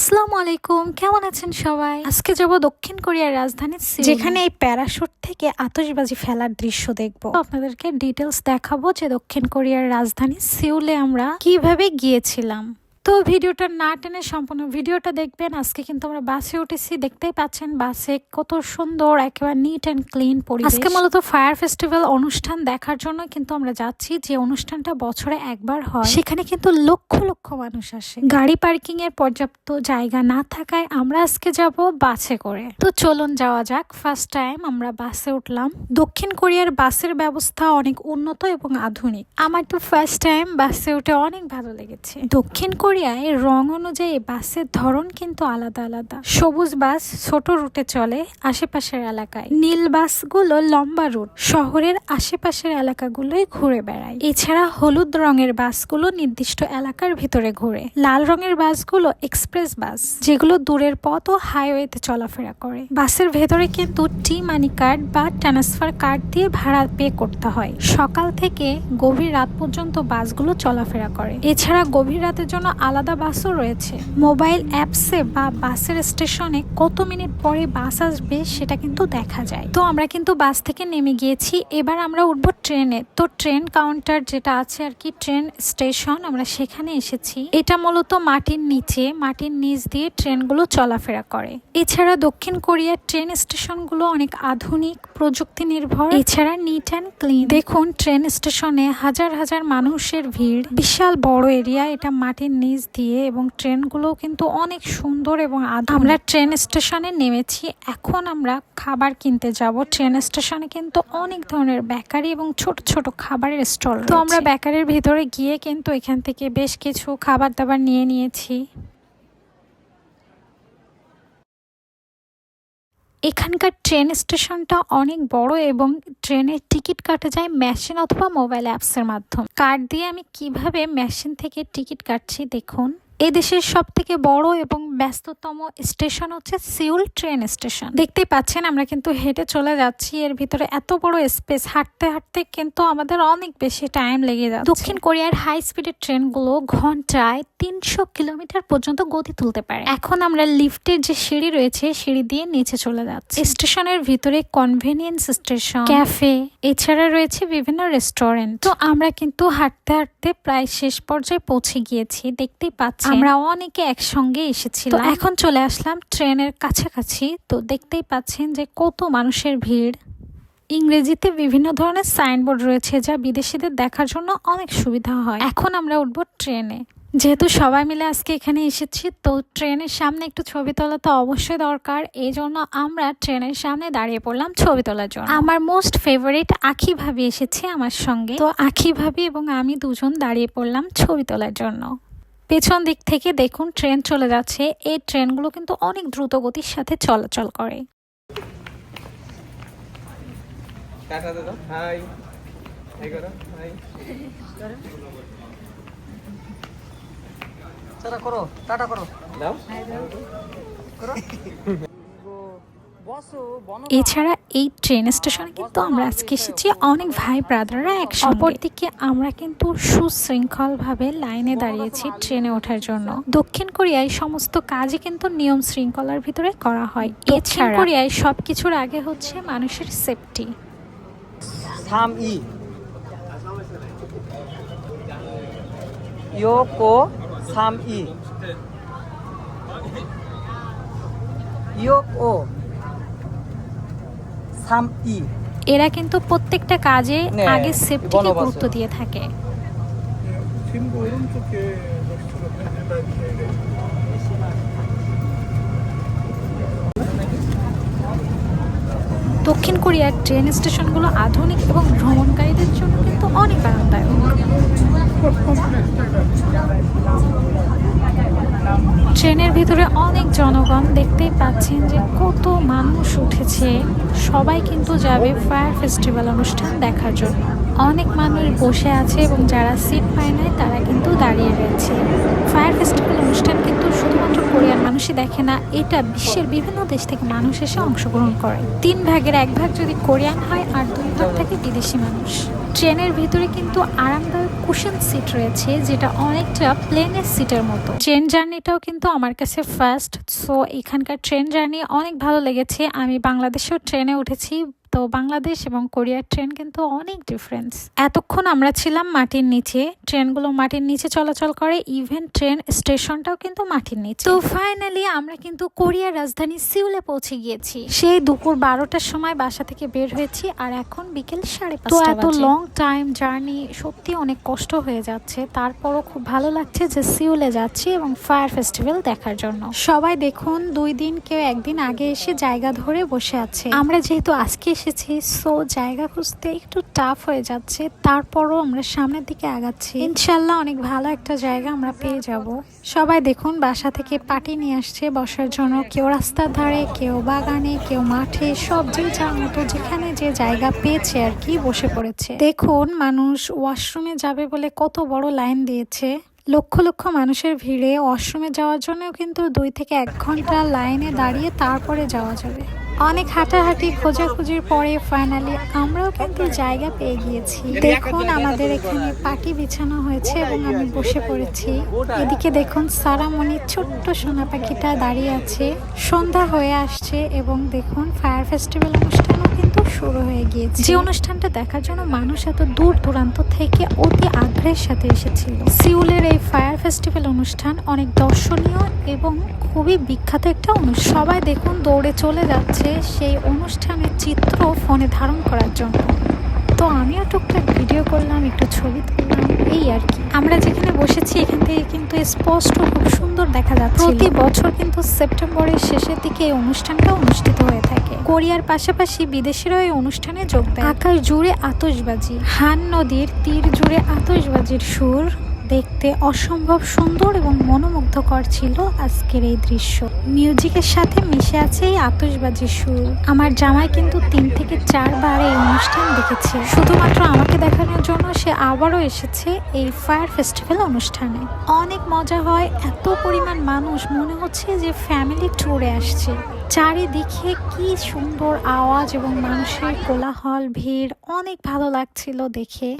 আসসালামু আলাইকুম কেমন আছেন সবাই? আজকে যাব দক্ষিণ কোরিয়ার রাজধানী সিউল। যেখানে এই প্যারাশুট থেকে আতশবাজি ফেলার দৃশ্য দেখব। আপনাদেরকে ডিটেলস দেখাবো যে দক্ষিণ কোরিয়ার রাজধানী সিউলে আমরা কীভাবে গিয়েছিলাম। তো ভিডিওটা না টেনে সম্পূর্ণ ভিডিওটা দেখবেন। আজকে কিন্তু আমরা বাসে উঠেছি দেখতেই পাচ্ছেন বাসে কত সুন্দর একেবারে নিট অ্যান্ড ক্লিন পরিবেশ। আজকে মূলত ফায়ার ফেস্টিভ্যাল অনুষ্ঠান দেখার জন্য কিন্তু আমরা যাচ্ছি যে অনুষ্ঠানটা বছরে একবার হয়। সেখানে কিন্তু লক্ষ লক্ষ মানুষ আসে। গাড়ি পার্কিং এর পর্যাপ্ত জায়গা না থাকায় আমরা আজকে যাব বাসে করে। তো চলুন যাওয়া যাক। ফার্স্ট টাইম আমরা বাসে উঠলাম। দক্ষিণ কোরিয়ার বাসের ব্যবস্থা অনেক উন্নত এবং আধুনিক। আমার তো ফার্স্ট টাইম বাসে উঠে অনেক ভালো লেগেছে। দক্ষিণ কোরিয়ায় রং অনুযায়ী বাসের ধরন কিন্তু আলাদা আলাদা। সবুজ বাস ছোট রুটে চলে আশেপাশের এলাকায়। নীল বাসগুলো লম্বা রুট, শহরের আশেপাশের এলাকাগুলোই ঘুরে বেড়ায়। এছাড়া হলুদ রঙের বাসগুলো নির্দিষ্ট এলাকার ভিতরে ঘুরে। লাল রঙের বাসগুলো এক্সপ্রেস বাস, যেগুলো দূরের পথ ও হাইওয়েতে চলাফেরা করে। বাসের ভেতরে কিন্তু টি মানি কার্ড বা ট্রান্সফার কার্ড দিয়ে ভাড়া পে করতে হয়। সকাল থেকে গভীর রাত পর্যন্ত বাসগুলো চলাফেরা করে। এছাড়া গভীর রাতের জন্য আলাদা বাসও রয়েছে। মোবাইল অ্যাপসে বা বাসের স্টেশনে কত মিনিট পরে বাস আসবে সেটা কিন্তু দেখা যায়। তো আমরা কিন্তু বাস থেকে নেমে গিয়েছি। এবার আমরা উঠবো ট্রেনে। তো ট্রেন কাউন্টার যেটা আছে আর কি, ট্রেন স্টেশন, আমরা সেখানে এসেছি। এটা মূলত মাটির নিচে, মাটির নিচ দিয়ে ট্রেনগুলো চলাফেরা করে। এছাড়া দক্ষিণ কোরিয়ার ট্রেন স্টেশনগুলো অনেক আধুনিক প্রযুক্তি নির্ভর এছাড়া নিট অ্যান্ড ক্লিন। দেখুন, ট্রেন স্টেশনে হাজার হাজার মানুষের ভিড়। বিশাল বড় এরিয়া, এটা মাটির নিচ দিয়ে এবং ট্রেনগুলো কিন্তু অনেক সুন্দর এবং আধা আমরা ট্রেন স্টেশনে নেমেছি এখন আমরা খাবার কিনতে যাব। ট্রেন স্টেশনে কিন্তু অনেক ধরনের ব্যাকারি এবং ছোট ছোট খাবারের স্টল তো আমরা বেকারির ভিতরে গিয়ে কিন্তু এখান থেকে বেশ কিছু খাবার দাবার নিয়ে নিয়েছি। এখানকার ট্রেন স্টেশনটা অনেক বড় এবং ট্রেনের টিকিট কাটা যায় মেশিন অথবা মোবাইল অ্যাপসের মাধ্যমে। কার্ড দিয়ে আমি কীভাবে মেশিন থেকে টিকিট কাটছি দেখুন। এদেশের সব থেকে বড় এবং ব্যস্ততম স্টেশন হচ্ছে সিউল ট্রেন স্টেশন। দেখতেই পাচ্ছেন, আমরা কিন্তু হেঁটে চলে যাচ্ছি। এর ভিতরে এত বড় স্পেস, হাঁটতে হাঁটতে কিন্তু আমাদের অনেক বেশি টাইম লেগে যাচ্ছে। দক্ষিণ কোরিয়ার হাই স্পিডের ট্রেনগুলো ঘন্টায় তিনশো কিলোমিটার পর্যন্ত গতি তুলতে পারে। এখন আমরা লিফটের যে সিঁড়ি রয়েছে, সিঁড়ি দিয়ে নিচে চলে যাচ্ছি। স্টেশনের ভিতরে কনভেনিয়েন্স স্টেশন ক্যাফে এছাড়া রয়েছে বিভিন্ন রেস্টুরেন্ট তো আমরা কিন্তু হাঁটতে হাঁটতে প্রায় শেষ পর্যায়ে পৌঁছে গিয়েছি। দেখতেই পাচ্ছি আমরা অনেকে একসঙ্গে এসেছিলাম। এখন চলে আসলাম ট্রেনের কাছাকাছি। তো দেখতেই পাচ্ছেন যে কত মানুষের ভিড়। ইংরেজিতে বিভিন্ন ধরনের সাইনবোর্ড রয়েছে যা বিদেশিদের দেখার জন্য অনেক সুবিধা হয়। এখন আমরা উঠবো ট্রেনে। যেহেতু সবাই মিলে আজকে এখানে এসেছি তো ট্রেনের সামনে একটু ছবি তোলা তো অবশ্যই দরকার। এই জন্য আমরা ট্রেনের সামনে দাঁড়িয়ে পড়লাম ছবি তোলার জন্য। আমার মোস্ট ফেভারিট আখি ভাবি এসেছে আমার সঙ্গে। তো আখি ভাবি এবং আমি দুজন দাঁড়িয়ে পড়লাম ছবি তোলার জন্য। পেছন দিক থেকে দেখুন ট্রেন চলে যাচ্ছে। এই ট্রেনগুলো কিন্তু অনেক দ্রুত গতির সাথে চলাচল করে। টাটা দাদা হাই। হাই করো টাটা করো করো। দাও। এছাড়া এই ট্রেন স্টেশনে কিন্তু আমরা আজকে এসেছি অনেক ভাই ব্রাদাররা একসঙ্গে। অপরদিকে আমরা কিন্তু সুশৃঙ্খলভাবে লাইনে দাঁড়িয়েছি ট্রেনে ওঠার জন্য। দক্ষিণ কোরিয়ায় সমস্ত কাজই কিন্তু নিয়ম শৃঙ্খলার ভিতরে করা হয়। এছাড়া কোরিয়ায় সব কিছুর আগে হচ্ছে মানুষের সেফটি 3 2 요거 সাম ই। এরা কিন্তু প্রত্যেকটা কাজে আগে সেফটিকে গুরুত্ব দিয়ে থাকে। দক্ষিণ কোরিয়ার ট্রেন স্টেশনগুলো আধুনিক এবং ভ্রমণকারীদের জন্য কিন্তু অনেক আরামদায়ক। ট্রেনের ভিতরে অনেক জনগণ দেখতেই পাচ্ছেন যে কত মানুষ উঠেছে। সবাই কিন্তু যাবে ফায়ার ফেস্টিভ্যাল অনুষ্ঠান দেখার জন্য। অনেক মানুষ বসে আছে এবং যারা সিট পায় নাই, তারা কিন্তু দাঁড়িয়ে রয়েছে। ফায়ার ফেস্টিভ্যাল অনুষ্ঠান কিন্তু শুধুমাত্র কোরিয়ান মানুষ মানুষই দেখে না, এটা বিশ্বের বিভিন্ন দেশ থেকে মানুষ এসে অংশগ্রহণ করে। তিন ভাগের এক ভাগ যদি কোরিয়ান হয় আর দুই ভাগ থাকে বিদেশি মানুষ। ট্রেনের ভিতরে কিন্তু আরামদায়ক কুশন সিট রয়েছে, যেটা অনেকটা প্লেনের সিটের মতো। ট্রেন জার্নিটাও কিন্তু আমার কাছে ফার্স্ট সো এখানকার ট্রেন জার্নি অনেক ভালো লেগেছে। আমি বাংলাদেশেও ট্রেনে উঠেছি তো বাংলাদেশ এবং কোরিয়ার ট্রেন কিন্তু অনেক ডিফারেন্স এতক্ষণ আমরা ছিলাম মাটির নিচে ট্রেনগুলো মাটির নিচে চলাচল করে ইভেন ট্রেন স্টেশনটাও কিন্তু মাটির নিচে। তো ফাইনালি আমরা কিন্তু কোরিয়ার রাজধানী সিউলে পৌঁছে গিয়েছি। সেই দুপুর বারোটার সময় বাসা থেকে বের হয়েছি আর এখন বিকেল সাড়ে তো এত লং টাইম জার্নি সত্যি অনেক কষ্ট হয়ে যাচ্ছে। তারপরও খুব ভালো লাগছে যে সিউলে যাচ্ছি এবং ফায়ার ফেস্টিভ্যাল দেখার জন্য। সবাই দেখুন দুই দিন কেউ একদিন আগে এসে জায়গা ধরে বসে আছে। আমরা যেহেতু আজকে এসেছি। সো জায়গা খুঁজতে একটু টাফ হয়ে যাচ্ছে। তারপরও আমরা সামনের দিকে আগাচ্ছি। ইনশাল্লাহ অনেক ভালো একটা জায়গা আমরা পেয়ে যাব। সবাই দেখুন, বাসা থেকে পাটি নিয়ে আসছে। বসার জন্য কেউ রাস্তার ধারে, কেউ বাগানে, কেউ মাঠে, সব যে যার মতো যেখানে যে জায়গা পেয়েছে আর কি বসে পড়েছে। দেখুন, মানুষ ওয়াশরুমে যাবে বলে কত বড় লাইন দিয়েছে। লক্ষ লক্ষ মানুষের ভিড়ে ওয়াশরুমে যাওয়ার জন্যও কিন্তু দুই থেকে এক ঘণ্টা লাইনে দাঁড়িয়ে তারপরে যাওয়া যাবে। অনেক হাঁটাহাঁটি খোঁজাখুঁজির পরে ফাইনালি আমরাও কিন্তু জায়গা পেয়ে গিয়েছি। দেখুন আমাদের এখানে পাটি বিছানো হয়েছে এবং আমি বসে পড়েছি। এদিকে দেখুন সারামণি ছোট্ট সোনা পাখিটা দাঁড়িয়ে আছে। সন্ধ্যা হয়ে আসছে এবং দেখুন ফায়ার ফেস্টিভ্যাল অনুষ্ঠানও কিন্তু শুরু হয়ে গিয়েছে। যে অনুষ্ঠানটা দেখার জন্য মানুষ এত দূর দূরান্ত থেকে অতি আগ্রহের সাথে এসেছিল। সিউলের এই ফায়ার ফেস্টিভ্যাল অনুষ্ঠান অনেক দর্শনীয় এবং খুবই বিখ্যাত একটা অনুষ্ঠান। সবাই দেখুন দৌড়ে চলে যাচ্ছে। সেই অনুষ্ঠানের চিত্র ফোনে ধারণ করার জন্য। তো আমিও টুকটাক ভিডিও করলাম, একটু ছবি তুললাম, এই আর কি। আমরা যেখানে বসেছি এখান থেকে কিন্তু স্পষ্ট খুব সুন্দর দেখা যাচ্ছে প্রতি বছর কিন্তু সেপ্টেম্বরের শেষের দিকে এই অনুষ্ঠানটা অনুষ্ঠিত হয়ে থাকে। কোরিয়ার পাশাপাশি বিদেশিরাও এই অনুষ্ঠানে যোগ দেয়। আকাশ জুড়ে আতশবাজি, হান নদীর তীর জুড়ে আতশবাজির সুর দেখতে অসম্ভব সুন্দর এবং মনোমুগ্ধকর ছিল আজকের এই দৃশ্য। মিউজিকের সাথে মিশে আছে এই আতশবাজির সুর। আমার জামাই কিন্তু তিন থেকে চারবার এই অনুষ্ঠান দেখেছে। শুধুমাত্র আমাকে দেখানোর জন্য সে আবারও এসেছে এই ফায়ার ফেস্টিভ্যাল অনুষ্ঠানে। অনেক মজা হয়, এত পরিমাণ মানুষ, মনে হচ্ছে যে ফ্যামিলি ট্যুরে আসছে। চারিদিকে কি সুন্দর আওয়াজ এবং মানুষের কোলাহল, ভিড়, অনেক ভালো লাগছিল দেখে।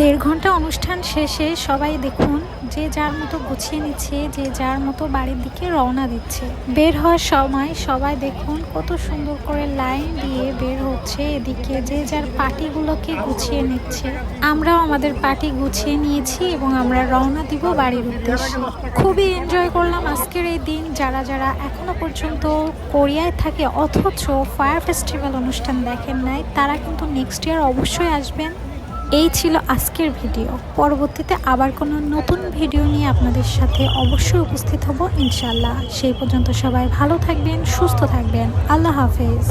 দেড় ঘণ্টা অনুষ্ঠান শেষে সবাই দেখুন যে যার মতো গুছিয়ে নিচ্ছে, যে যার মতো বাড়ির দিকে রওনা দিচ্ছে। বের হওয়ার সময় সবাই দেখুন কত সুন্দর করে লাইন দিয়ে বের হচ্ছে এদিকে, যে যার পাটিগুলোকে গুছিয়ে নিচ্ছে। আমরাও আমাদের পাটি গুছিয়ে নিয়েছি এবং আমরা রওনা দিব বাড়ির উদ্দেশ্যে। খুবই এনজয় করলাম আজকের এই দিন। যারা যারা এখনও পর্যন্ত কোরিয়ায় থাকে অথচ ফায়ার ফেস্টিভ্যাল অনুষ্ঠান দেখেন নাই, তারা কিন্তু নেক্সট ইয়ার অবশ্যই আসবেন। এই ছিল আজকের ভিডিও। পরবর্তীতে আবার কোনো নতুন ভিডিও নিয়ে আপনাদের সাথে অবশ্যই উপস্থিত হব ইনশাল্লাহ সেই পর্যন্ত সবাই ভালো থাকবেন, সুস্থ থাকবেন। আল্লাহ হাফেজ।